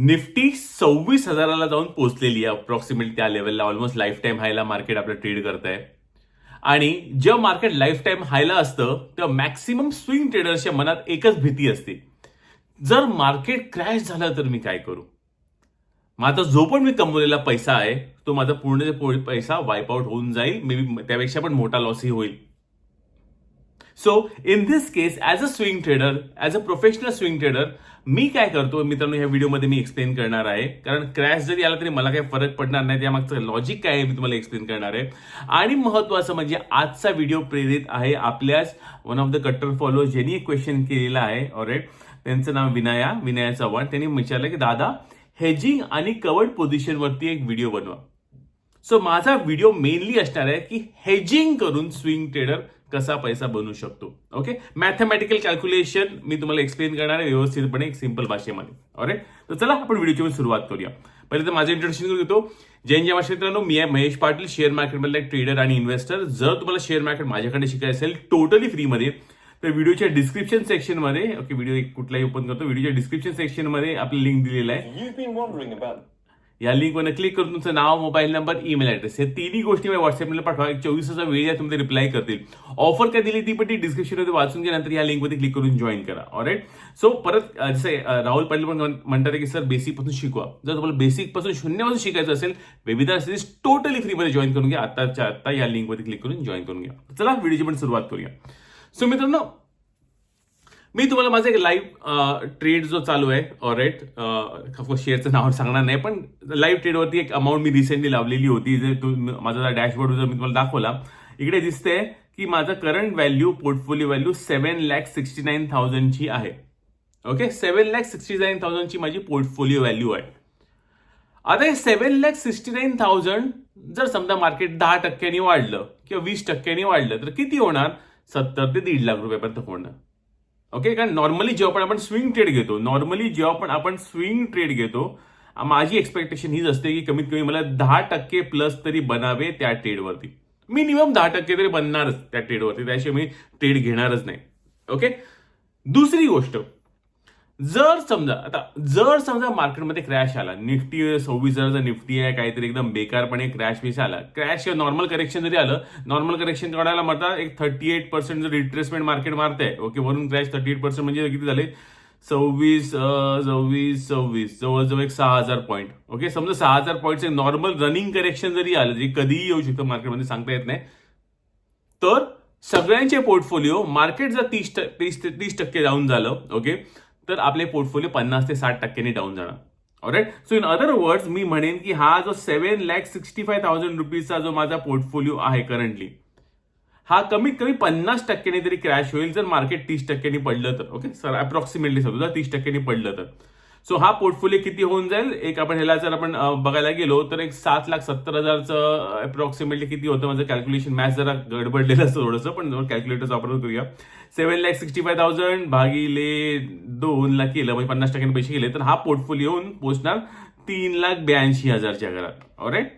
Nifty सव्वीस हजाराला जाऊन पोहोचलेली आहे अप्रॉक्सिमेटली त्या लेवलला ऑलमोस्ट लाईफ टाईम हायला मार्केट आपलं ट्रेड करत आहे आणि जेव्हा मार्केट लाईफ टाईम हायला असतं तेव्हा मॅक्सिमम स्विंग ट्रेडर्सच्या मनात एकच भीती असते. जर मार्केट क्रॅश झालं तर मी काय करू? माझा जो पण मी कमवलेला पैसा आहे तो माझा पूर्ण पो- पैसा वाईप आउट होऊन जाईल. मे बी त्यापेक्षा पण मोठा लॉसही होईल. So in this case as a swing trader as a professional swing trader मी काय करतो मित्रांनो ह्या व्हिडिओमध्ये मी एक्सप्लेन करणार आहे. कारण क्रॅश जरी आला तरी मला काही फरक पडणार नाही. त्यामागचं लॉजिक काय आहे मी तुम्हाला एक्सप्लेन करणार आहे. आणि महत्वाचं म्हणजे आजचा व्हिडिओ प्रेरित आहे आपल्याच वन ऑफ द कट्टर फॉलो ज्यांनी एक क्वेश्चन केलेला आहे. ऑरेट त्यांचं नाव विनाया विनाया चव्हाण. त्यांनी विचारलं की दादा हेजिंग आणि कवर्ड पोझिशनवरती एक व्हिडिओ बनवा. सो माझा व्हिडिओ मेनली असणार आहे की हेजिंग करून स्विंग ट्रेडर कसा पैसा बनवू शकतो? ओके मॅथमॅटिकल कॅल्क्युलेशन मी तुम्हाला एक्सप्लेन करणार आहे व्यवस्थितपणे एक सिंपल भाषेमध्ये. ओके तर चला आपण व्हिडिओची सुरुवात करूया. पहिले तर माझं इंट्रोडक्शन करून देतो जैन जेव्हा मित्रांनो. मी आहे महेश पाटील शेअर मार्केटमधला एक ट्रेडर आणि इन्व्हेस्टर जर तुम्हाला शेअर मार्केट माझ्याकडे शिकायचं असेल टोटली फ्रीमध्ये तर व्हिडिओच्या डिस्क्रिप्शन सेक्शनमध्ये ओके व्हिडिओ कुठलाही ओपन करतो. व्हिडिओच्या डिस्क्रिप्शन सेक्शनमध्ये आपली लिंक दिलेलं आहे. या लिंकवर क्लिक करून तुमचं नाव मोबाईल नंबर ईमेल ॲड्रेस हे तिन्ही गोष्टी मला व्हॉट्सअपला पाठवा एक चोवीस तासा वेळ आहे तुम्ही रिप्लाय करतील ऑफ़र काय दिली ती पण ती डिस्क्रिप्शनमध्ये वाचून घ्या नंतर या लिंकमध्ये क्लिक करून जॉईन करा। ऑलराईट सो परत जसं राहुल पाटील पण म्हण- म्हणतात की सर बेसिक पासून शिकवा। जर तुम्हाला बेसिक पासून शून्यापासून शिकायचं असेल वेबिनार सिरीज टोटली फ्रीमध्ये जॉईन करून घ्या आताच्या आता या लिंकमध्ये क्लिक करून जॉईन करून घ्या चला व्हिडिओची पण सुरुवात करूया सो मित्रांनो मी तुम्हाला माझा एक लाईव्ह ट्रेड जो चालू आहे ऑरेट ऑफकोर्स शेअरचं नाव सांगणार नाही पण लाईव्ह ट्रेडवरती एक अमाऊंट मी रिसेंटली लावलेली होती जे माझा डॅशबोर्ड जर मी तुम्हाला दाखवला. इकडे दिसते की माझा current value portfolio value seven lakh sixty nine थाउजंडची आहे. Okay seven lakh sixty nine थाउजंडची माझी पोर्टफोलिओ व्हॅल्यू आहे. आता हे seven lakh sixty nine thousand जर समजा मार्केट दहा टक्क्यांनी वाढलं किंवा वीस टक्क्यांनी वाढलं तर किती होणार? सत्तर ते दीड लाख रुपयापर्यंत होणार. ओके कारण नॉर्मली जेव्हा पण आपण स्विंग ट्रेड घेतो नॉर्मली जेव्हा पण आपण स्विंग ट्रेड घेतो माझी एक्सपेक्टेशन हीच असते की कमीत कमी मला दहा टक्के प्लस तरी बनावे त्या ट्रेडवरती मिनिमम दहा टक्के तरी बनणारच त्या ट्रेडवरती त्याशिवाय मी ट्रेड घेणारच नाही. ओके दुसरी गोष्ट जर समजा आता जर समजा मार्केटमध्ये क्रॅश आला निफ्टी सव्वीस हजारचा निफ्टी आहे काहीतरी एकदम बेकारपणे क्रॅश विष आला क्रॅश किंवा नॉर्मल करेक्शन जरी आलं नॉर्मल करेक्शन काढायला म्हणतात एक थर्टी एट पर्सेंट जर रिट्रेसमेंट मार्केट मारते ओके वरून क्रॅश थर्टी एट पर्सेंट म्हणजे किती झाले? सव्वीस सव्वीस सव्वीस जवळजवळ एक सहा हजार पॉईंट ओके समजा सहा हजार पॉईंट एक नॉर्मल रनिंग करेक्शन जरी आलं जे कधीही येऊ शकतं मार्केटमध्ये सांगता येत नाही तर सगळ्यांचे पोर्टफोलिओ मार्केट जर तीस तीस तीस टक्के डाऊन झालं ओके तर आपले पोर्टफोलिओ पन्नास ते साठ टक्क्यांनी डाऊन जाणार. Alright so in other words मी म्हणेन की हा जो seven lakh sixty five thousand रुपीजचा जो माझा पोर्टफोलिओ आहे करंटली हा कमीत कमी पन्नास टक्क्यांनी तरी क्रॅश होईल जर मार्केट तीस टक्क्यांनी पडलं तर ओके सर अप्रॉक्सिमेटली समजा तीस टक्क्यांनी पडलं तर. सो हा पोर्टफोलिओ किती होऊन जाईल? एक आपण ह्याला जर आपण बघायला गेलो तर एक सात लाख सत्तर हजारचं अप्रॉक्सिमेटली किती होतं माझं कॅल्क्युलेशन मॅथ जरा गडबडलेलं असतं थोडंसं पण कॅल्क्युलेटरचा वापर करूया. Seven lakh sixty five thousand भागिले दोन लाख केलं म्हणजे पन्नास टक्क्यांनी पैसे गेले तर हा पोर्टफोलिओ होऊन पोचणार तीन लाख ब्याऐंशी हजारच्या घरात. ऑलराईट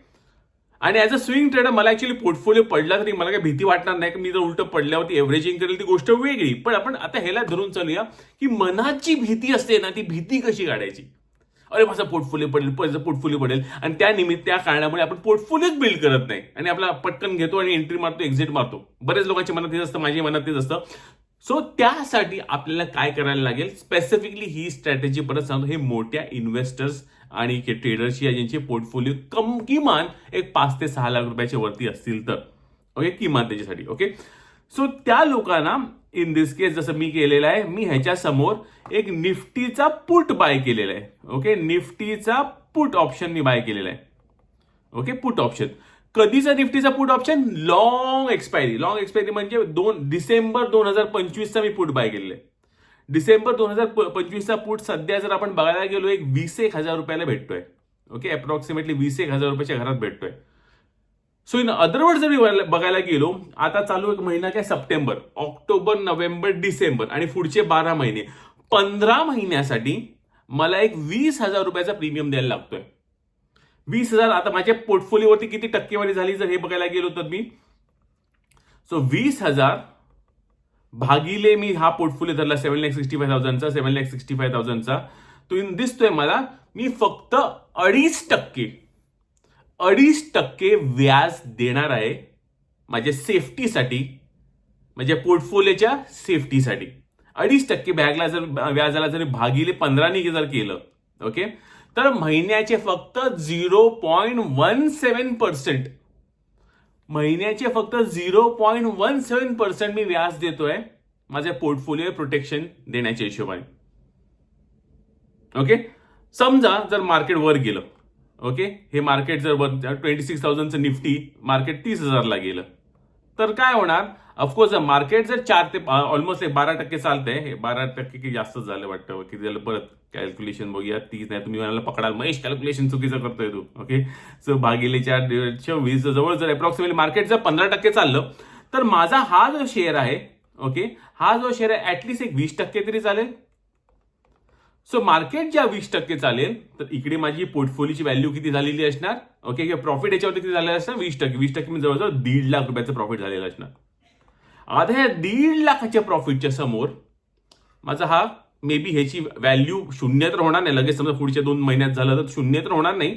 आणि ॲज अ स्विंग ट्रेडर मला ऍक्च्युली पोर्टफोलिओ पडला तरी मला काही भीती वाटणार नाही की मी जर उलट पडल्यावरती एव्हरेजिंग करेल ती गोष्ट वेगळी. पण आपण आता ह्याला धरून चालूया की मनाची भीती असते ना ती भीती कशी काढायची? अरे माझा पोर्टफोलिओ पडेल माझा पोर्टफोलिओ पडेल. आणि त्या निमित्त त्या कारणामुळे आपण पोर्टफोलिओच बिल्ड करत नाही. आणि आपला पटकन घेतो आणि एंट्री मारतो एक्झिट मारतो. बरेच लोकांच्या मनात तेच असतं माझ्या मनात तेच असतं. सो त्यासाठी आपल्याला काय करायला लागेल? स्पेसिफिकली ही स्ट्रॅटेजी परत सांगतो. हे मोठ्या इन्व्हेस्टर्स आणि ट्रेडर्सची आहे ज्यांचे पोर्टफोलिओ कम किमान एक पाच ते सहा लाख रुपयाच्या वरती असतील तर. ओके किमान त्याच्यासाठी. ओके सो त्या लोकांना इन दिस केस जसं मी केलेलं आहे मी ह्याच्या समोर एक निफ्टीचा पुट बाय केलेला आहे. ओके निफ्टीचा पुट ऑप्शन मी बाय केलेला आहे. ओके पुट ऑप्शन कधीचा निफ्टीचा put option long expiry long expiry म्हणजे दोन डिसेंबर दोन हजार पंचवीसचा मी पुट बाय केले डिसेंबर दोन हजार पंचवीसचा पुट सध्या जर आपण बघायला गेलो एक वीस एक हजार रुपयाला भेटतोय. ओके अप्रॉक्सिमेटली वीस एक हजार रुपयाच्या घरात भेटतोय. सो इन अदरवर्ड जर मी बघायला- बघायला गेलो आता चालू एक महिना काय? सप्टेंबर. ऑक्टोबर नोव्हेंबर डिसेंबर आणि पुढचे बारा महिने. पंधरा महिन्यासाठी मला एक वीस हजार रुपयाचा प्रीमियम द्यायला लागतोय. वीस हजार आता माझ्या पोर्टफोलिओवरती किती टक्केवारी झाली जर हे बघायला गेलो तर मी. सो वीस हजार भागिले मी हा पोर्टफोलिओ धरला सेव्हन लॅक सिक्स्टी फाय थाउजंडचा सेव्हन लॅक सिक्स्टी फाय थाउजंडचा तो दिसतोय मला मी फक्त अडीच टक्के अडीच टक्के व्याज देणार आहे माझ्या सेफ्टीसाठी माझ्या पोर्टफोलिओच्या सेफ्टीसाठी अडीच टक्के बॅगला जर व्याजाला जर भागिले पंधराने जर केलं ओके तर महिन्याचे फक्त zero point one seven percent महिन्याचे फक्त zero point one seven percent मी व्याज देतोय माझ्या पोर्टफोलिओ प्रोटेक्शन देण्याच्या हिशोबाने. ओके समजा जर मार्केट वर गेलं ओके हे मार्केट जर वर ट्वेंटी सिक्स थाउजंडचं निफ्टी मार्केट तीस हजारला गेलं. तर काय होणार? ऑफकोर्स मार्केट जर चार ते ऑलमोस्ट एक बारा टक्के चालतंय हे बारा टक्के की जास्त झालं वाटतं. किती झालं परत कॅल्क्युलेशन बघूया. तीस नाही तुम्ही मला पकडाल महेश कॅल्क्युलेशन चुकीचं करतोय तू. ओके? सो भागिले चार वीस जवळ जर अप्रॉक्सिमेटली मार्केट जर पंधरा टक्के चाललं तर माझा हा जो शेअर आहे ओके हा जो शेअर आहे ऍटलिस्ट एक वीस टक्के तरी चालेल. सो मार्केट ज्या वीस टक्के चालेल. तर इकडे माझी पोर्टफोलिओची व्हॅल्यू किती झालेली असणार? ओके किंवा प्रॉफिट याच्यावरती किती झालेलं असणार? वीस टक्के. वीस टक्के म्हणजे जवळजवळ दीड लाख रुपयाचं प्रॉफिट झालेलं असणार. आता ह्या दीड लाखाच्या प्रॉफिटच्या समोर माझा हा मे बी ह्याची व्हॅल्यू शून्य तर होणार नाही. लगेच समजा पुढच्या दोन महिन्यात झालं तर शून्य तर होणार नाही.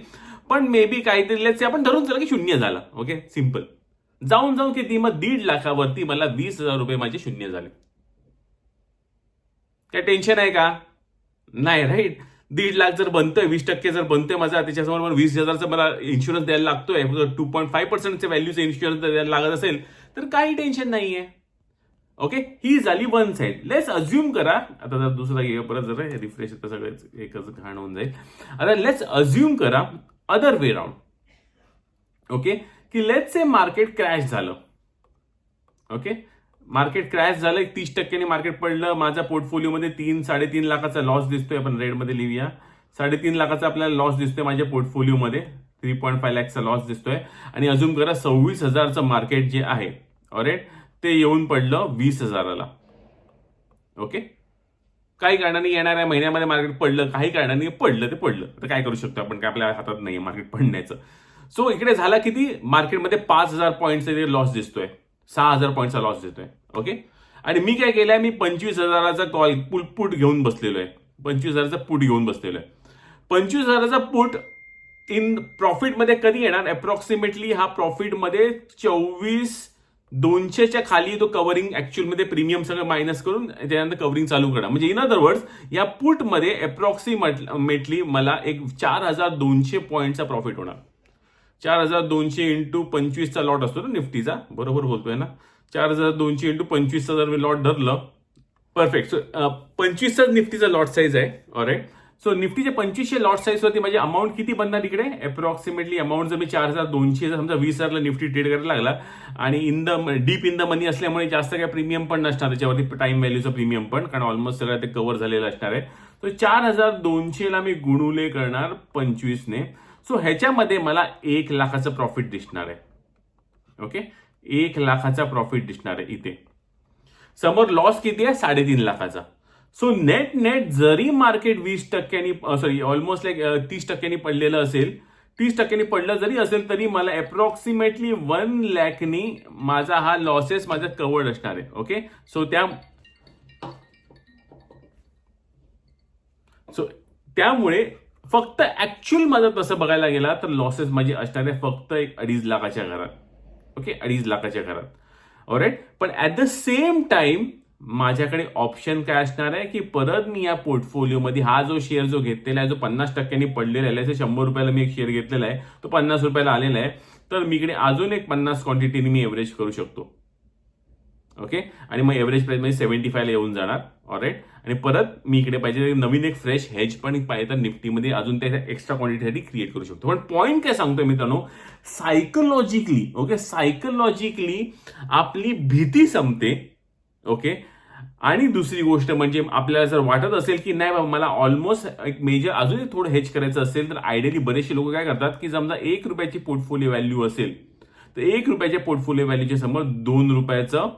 पण मे बी काहीतरी आपण धरून चला की शून्य झाला. ओके सिंपल जाऊन जाऊन किती? मग दीड लाखावरती मला वीस हजार रुपये माझे शून्य झाले. काय टेन्शन आहे का? नाही राईट दीड लाख जर बनतोय वीस टक्के जर बनतोय माझा त्याच्यासमोर मला वीस हजारचा मला इन्शुरन्स द्यायला लागतोय. टू पॉईंट फाईव्ह पर्सेंटचे व्हॅल्यूचं इन्शुरन्स द्यायला लागत असेल तर काही टेन्शन नाहीये. ओके ही झाली वन साईड लेट्स अज्युम करा. आता जर दुसरा घे परत जरा रिफ्रेश तर सगळं एकच घाण होऊन जाईल. आता लेट्स अज्युम करा अदर वे राऊंड ओके की लेट्स से मार्केट क्रॅश झालं. ओके मार्केट क्रॅश झालं एक तीस टक्क्याने मार्केट पडलं. माझ्या पोर्टफोलिओमध्ये तीन साडेतीन लाखाचा लॉस दिसतोय. आपण रेडमध्ये लिहूया. साडेतीन लाखाचा आपल्याला लॉस दिसतोय माझ्या पोर्टफोलिओमध्ये. थ्री पॉईंट फाय लॅक्सचा लॉस दिसतोय. आणि अजून करा सव्वीस हजारचं मार्केट जे आहे ऑरेट ते येऊन पडलं वीस हजाराला. ओके? काही कारणाने येणाऱ्या महिन्यामध्ये मार्केट पडलं काही कारणाने पडलं ते पडलं. तर काय करू शकतो आपण? काय आपल्या हातात नाही मार्केट पडण्याचं. सो इकडे झाला किती? मार्केटमध्ये पाच हजार पॉईंटचा लॉस दिसतोय. सहा हजार पॉईंटचा लॉस देतोय. ओके आणि मी काय केलंय मी पंचवीस हजाराचा कॉल पुट पुट घेऊन बसलेलो आहे. पंचवीस हजाराचा पुट घेऊन बसलेलो आहे. पंचवीस हजाराचा पुट इन प्रॉफिटमध्ये कधी येणार? अप्रॉक्सिमेटली हा प्रॉफिटमध्ये चोवीस दोनशेच्या खाली तो कव्हरिंग ॲक्च्युअलमध्ये प्रीमियम सगळं मायनस करून त्यानंतर कव्हरिंग चालू करा. म्हणजे इन अदर वर्ड्स या पुटमध्ये अप्रॉक्सिमेटली मला एक चार हजार दोनशे पॉईंटचा प्रॉफिट होणार. चार हजार दोनशे इंटू पंचवीसचा लॉट असतो ना निफ्टीचा. बरोबर बोलतोय ना? चार हजार दोनशे इंटू पंचवीसचा जर मी लॉट धरलं परफेक्ट सो पंचवीसचा निफ्टीचा लॉट साईज आहे. ऑरेट सो निफ्टीचे पंचवीसशे लॉट साईजवरती माझी अमाऊंट किती बनणार इकडे? अप्रॉक्सिमेटली अमाऊंट जर मी चार हजार दोनशे समजा वीस हजारला निफ्टी ट्रेड करायला लागला आणि in the deep in the money असल्यामुळे जास्त काय प्रीमियम पण नसणार. त्याच्यावरती टाइम व्हॅल्यूचं प्रीमियम पण कारण ऑलमोस्ट सगळं ते कव्हर झालेलं असणार आहे. तर चार हजार दोनशेला मी गुणुले करणार पंचवीसने. सो ह्याच्यामध्ये मला एक लाखाचं प्रॉफिट दिसणार आहे. ओके एक लाखाचा प्रॉफिट दिसणार आहे इथे. समोर लॉस किती आहे? साडेतीन लाखाचा. सो नेट नेट जरी मार्केट वीस टक्क्यांनी सॉरी ऑलमोस्ट लाईक तीस टक्क्यांनी पडलेलं असेल तीस टक्क्यांनी पडलं जरी असेल तरी मला अप्रॉक्सिमेटली वन लॅकनी माझा हा लॉसेस माझा कवर्ड असणार आहे. ओके सो त्या सो त्यामुळे फक्त ऍक्च्युअल माझं तसं बघायला गेला तर लॉसेस माझी असणार आहे फक्त एक अडीच लाखाच्या घरात. ओके अडीच लाखाच्या घरात. ऑरेट पण ऍट द सेम टाइम माझ्याकडे ऑप्शन काय असणार आहे की परत मी या पोर्टफोलिओमध्ये हा जो शेअर जो घेतलेला आहे जो पन्नास टक्क्यांनी पडलेला आहे शंभर रुपयाला मी एक शेअर घेतलेला आहे तो पन्नास रुपयाला आलेला आहे तर मी इकडे अजून एक पन्नास क्वांटिटीने मी एव्हरेज करू शकतो. ओके आणि मग एव्हरेज प्राईस म्हणजे सेव्हन्टी फायला येऊन जाणार. ऑलराईट आणि परत मी इकडे पाहिजे नवीन एक फ्रेश हेज पण पाहिजे तर निफ्टीमध्ये अजून त्या एक्स्ट्रा क्वांटिटीसाठी क्रिएट करू शकतो. पण पॉईंट काय सांगतोय मित्रांनो? सायकोलॉजिकली ओके सायकोलॉजिकली आपली भीती संपते ओके आणि दुसरी गोष्ट म्हणजे आपल्याला जर वाटत असेल की नाही बाबा मला ऑलमोस्ट एक मेजर अजून एक थोडं हेच करायचं असेल तर आयडियली बरेचसे लोक काय करतात की समजा एक रुपयाची पोर्टफोलिओ व्हॅल्यू असेल तर एक रुपयाच्या पोर्टफोलिओ व्हॅल्यूच्या समोर दोन रुपयाचं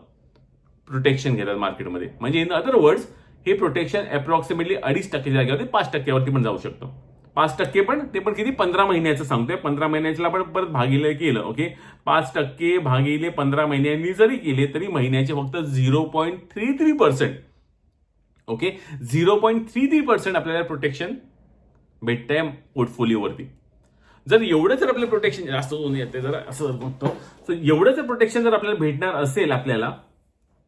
प्रोटेक्शन घेतात मार्केटमध्ये म्हणजे इन अदर वर्ड्स हे प्रोटेक्शन अप्रॉक्सिमेटली अडीच टक्के जागेवरती पाच टक्क्यावरती पण जाऊ शकतं. पाच टक्के पण ते पण किती? पंधरा महिन्याचं सांगतोय. पंधरा महिन्याच्या पण परत भागिले केलं ओके पाच टक्के भागिले पंधरा महिन्यांनी जरी केले तरी महिन्याचे फक्त zero point three three percent okay zero point three three percent आपल्याला प्रोटेक्शन भेटतंय पोर्टफोलिओवरती जर एवढं जर आपलं प्रोटेक्शन जास्त होऊन येते जर असं जर बघतो सो एवढं जर प्रोटेक्शन जर आपल्याला भेटणार असेल आपल्याला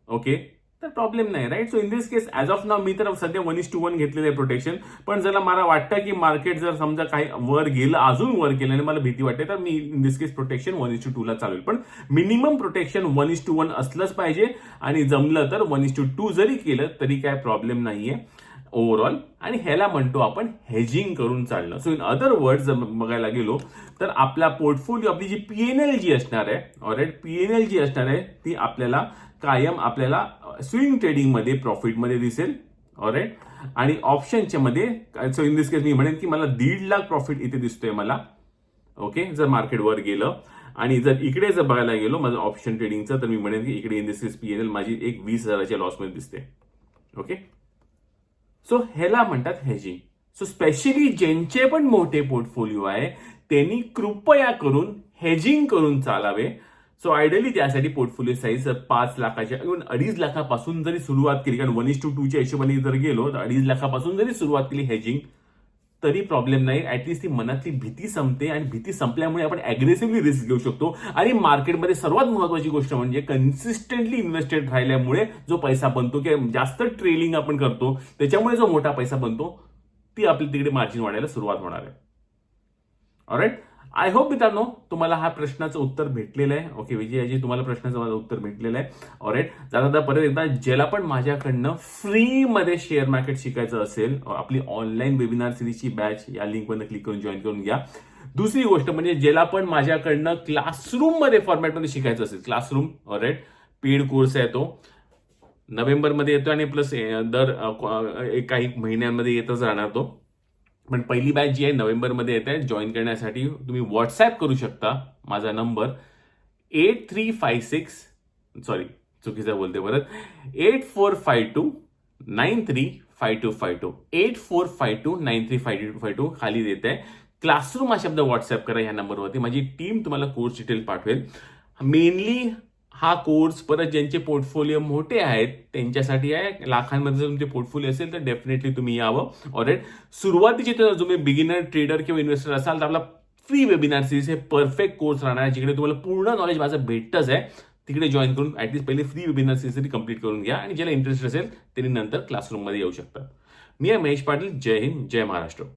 ओके? तर प्रॉब्लेम नाही right so in this case as of now मी तर सध्या वन इज टू वन घेतलेलं आहे प्रोटेक्शन पण जर मला वाटतं की मार्केट जर समजा काही वर गेलं अजून वर गेलं आणि मला भीती वाटते तर मी in this case protection one is two टूला चालवेल. पण minimum protection one is two one असलंच पाहिजे आणि जमलं तर वन इज टू टू जरी केलं तरी काय प्रॉब्लेम नाही आहे ओव्हरऑल आणि ह्याला म्हणतो आपण हेजिंग करून चालणं. सो इन अदर वर्ड जर बघायला गेलो तर आपला पोर्टफोलिओ आपली जी पीएनएल जी असणार आहे ऑलराईट पीएनएल जी असणार आहे ती आपल्याला कायम आपल्याला स्विंग ट्रेडिंगमध्ये प्रॉफिटमध्ये दिसेल ऑलराईट आणि ऑप्शनच्या मध्ये सो इन दिस केस मी म्हणेन की मला दीड लाख प्रॉफिट इथे दिसतोय मला ओके जर मार्केटवर गेलं. आणि जर इकडे जर बघायला गेलो माझं ऑप्शन ट्रेडिंगचं तर मी म्हणेन की इकडे in this case P N L माझी एक वीस हजाराच्या लॉसमध्ये दिसते ओके सो ह्याला म्हणतात हेजिंग सो स्पेशली ज्यांचे पण मोठे पोर्टफोलिओ आहे त्यांनी कृपया करून हेजिंग करून चालावे. सो आयडियली त्यासाठी पोर्टफोलिओ साईज पाच लाखाच्या इव्हन अडीच लाखापासून जरी सुरुवात केली कारण वन इज टू टूच्या हिशोबाने जर गेलो तर अडीच लाखापासून जरी सुरुवात केली हेजिंग तरी प्रॉब्लेम नाही. ॲटलिस्ट ती मनातली भीती संपते आणि भीती संपल्यामुळे आपण ॲग्रेसिव्हली रिस्क घेऊ शकतो. आणि मार्केटमध्ये सर्वात महत्वाची गोष्ट म्हणजे कन्सिस्टंटली इन्व्हेस्टेड राहिल्यामुळे जो पैसा बनतो किंवा जास्त ट्रेलिंग आपण करतो त्याच्यामुळे जो मोठा पैसा बनतो ती आपली तिकडे मार्जिन वाढायला सुरुवात होणार आहे. ऑलराईट आय होप मित्रांनो तुम्हाला हा प्रश्नाचं उत्तर भेटलेलं आहे. ओके विजयाजी तुम्हाला प्रश्नाचं माझं उत्तर भेटलेलं आहे. ऑरेट जाता परत एकदा ज्याला पण माझ्याकडनं फ्रीमध्ये शेअर मार्केट शिकायचं असेल आपली ऑनलाईन वेबिनार सिरीजची बॅच या लिंकवरनं क्लिक करून जॉईन करून घ्या. दुसरी गोष्ट म्हणजे ज्याला पण माझ्याकडनं क्लासरूममध्ये फॉर्मॅटमध्ये शिकायचं असेल क्लासरूम ऑरेट पेड कोर्स आहे तो. नोव्हेंबरमध्ये येतो आणि प्लस दर एक काही महिन्यांमध्ये येतच राहणार तो. पण पहिली बॅच जी आहे नोव्हेंबरमध्ये येत. आहे जॉईन करण्यासाठी तुम्ही व्हॉट्सॲप करू शकता माझा number eight three five six sorry चुकीचा बोलते परत. Eight four five two nine three five two five two eight four five two nine three five two five two खाली देत. आहे क्लासरूम हा शब्द व्हॉट्सअप करा ह्या नंबरवरती माझी टीम तुम्हाला कोर्स डिटेल पाठवेल. मेनली हा कोर्स परत ज्यांचे पोर्टफोलिओ मोठे आहेत त्यांच्यासाठी आहे. लाखांमध्ये जर तुमचे पोर्टफोलिओ असेल तर डेफिनेटली तुम्ही यावं. ऑलरेट सुरुवातीचे तर तुम्ही बिगिनर ट्रेडर किंवा इन्व्हेस्टर असाल तर आपला फ्री वेबिनार सिरीज हे परफेक्ट कोर्स राहणार आहे जिकडे तुम्हाला पूर्ण नॉलेज माझं भेटतच आहे. तिकडे जॉईन करून ॲटलीस्ट पहिले फ्री वेबिनार सिरीज तरी कंप्लीट करून घ्या आणि ज्याला इंटरेस्ट असेल त्यांनी नंतर क्लासरूममध्ये येऊ शकतात मी आहे महेश पाटील. जय हिंद. जय महाराष्ट्र.